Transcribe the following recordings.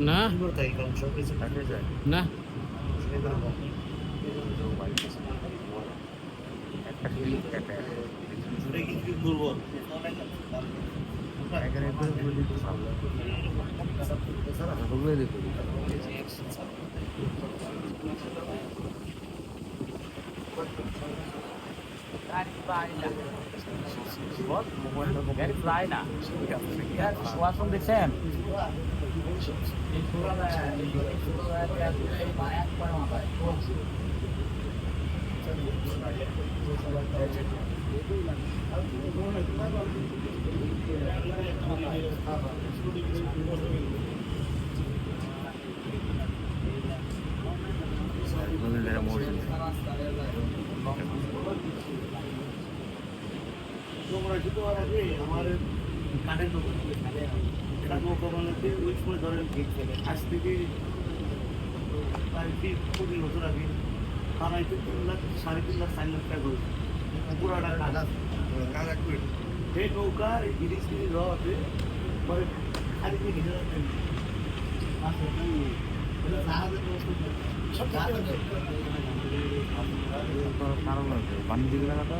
না না শনিবার থাকে What? Very fly now. Yeah, yeah, was from the same. Non è vero, amore. আজ থেকে প্রায় তিন কুড়ি বছর আগে থানাইতে তিন লাখ সাড়ে তিন লাখ চার লাখ টাকা করেছে পুরাটা কাজ কাজ করে সেই নৌকা এই ব্রিজ ফিরিজ হওয়াতে পরে খালি ঘিরে রাখতেন জাহাজের ব্যবস্থা পানি দিবি না তো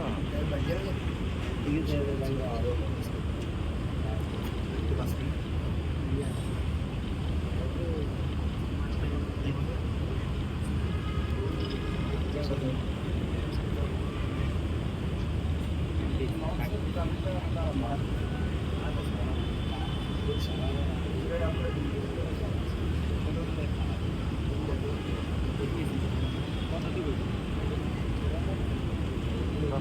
আমরা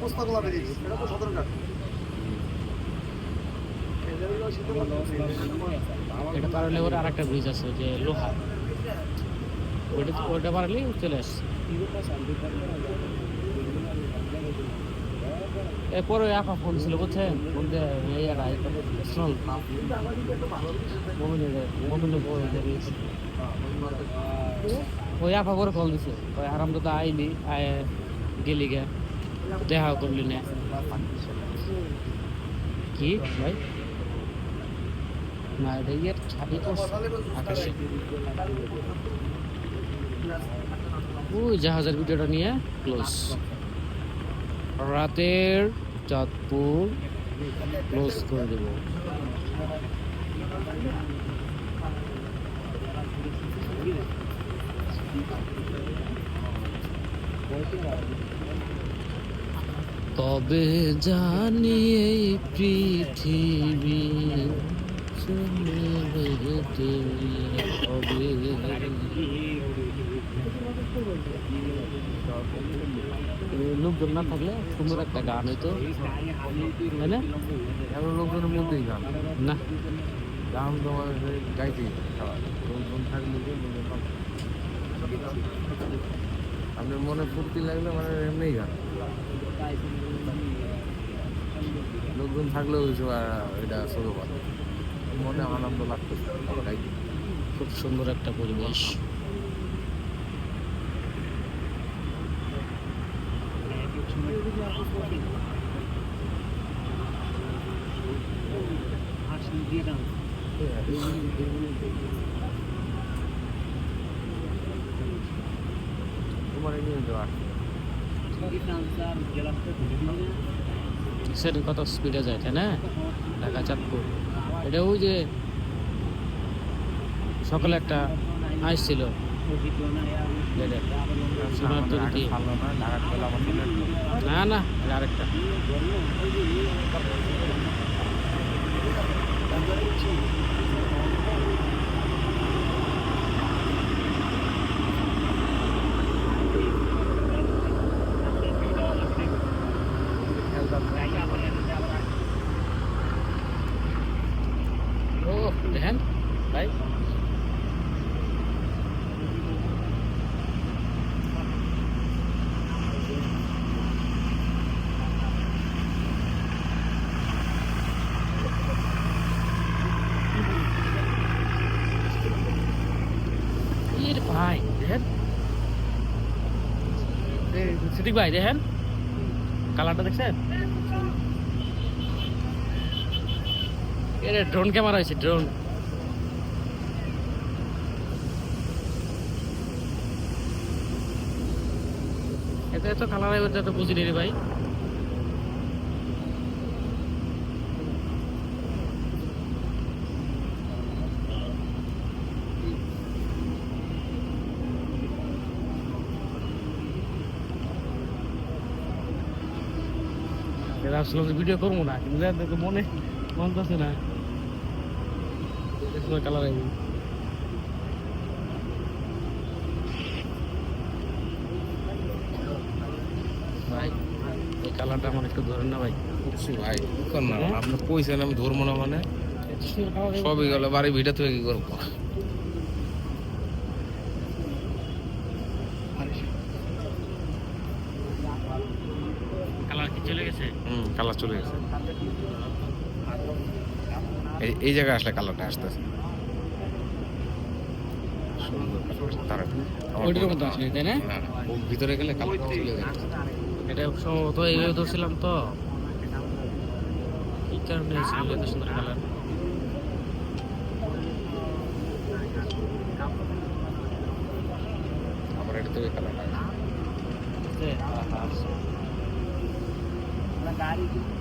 পোস্তাগোলা ব্রিজ এটা এটা পারলে ওর আর একটা ব্রিজ আছে, যে লোহা। ওটা ওটা পারলে চলে আসছে। এরপরে আপা ফোন ছিল, বুঝছেন? ফোন দিয়ে ওই আপা করে কল দিছে। ওই আরাম তো আইলি গেলি গে, দেখা করলি না। কি? ভাই? না এটা ইয়ের তো আকাশে। ওই জাহাজের ভিডিওটা নিয়ে ক্লোজ রাতের চাঁদপুর ক্লোজ করে দেব। তবে জানি এই পৃথিবী হবে। লোকজন না থাকলে সুন্দর একটা গান হইতো। তাই না? এমন লোকজনের মধ্যেই গান। না। গান তোমার খাওয়া। লোকজন থাকলে আপনার মনে ফুর্তি লাগলে মানে এমনিই গান। লোকজন থাকলেও এটা ছোটো কথা মনে আনন্দ লাগতেছে। গাইতে। খুব সুন্দর একটা পরিবেশ তোমার নিয়ে যাওয়া সেটা কত স্পিডে যায়, তাই না? ঢাকা চাঁদপুর এটা ওই যে সকালে একটা আইস ছিল। আরেকটা ও দেখেন ভাই এর ভাই দেখেন এই সিদ্দিক ভাই, দেখেন। কালারটা দেখছেন? এর ড্রোন ক্যামেরা হয়েছে ড্রোন এত এত কালার হয়ে তো বুঝিনি রে ভাই। আসলে ভিডিও করব না কিন্তু মনে মন আছে না। কালার আইবি ভাই এই কালারটা আমার একটু ধরেন না ভাই। অবশ্যই ভাই কর না হ্যাঁ? আপনি কইছেন আমি ধর্ম না মানে। সবই গেল বাড়ি ভিটা থেকে কি করব? কালার কি চলে গেছে? হুম কালার চলে গেছে। এই এই জায়গায় আসলে কালারটা আসতেছে। ওইটার আসলে তাই না? ও ভিতরে গেলে কালার চলে এটা সম্ভবত এইভাবে ধরছিলাম তো। এই কারণে এত সুন্দর কালার আমার এটা থেকে কালারটা গাড়ি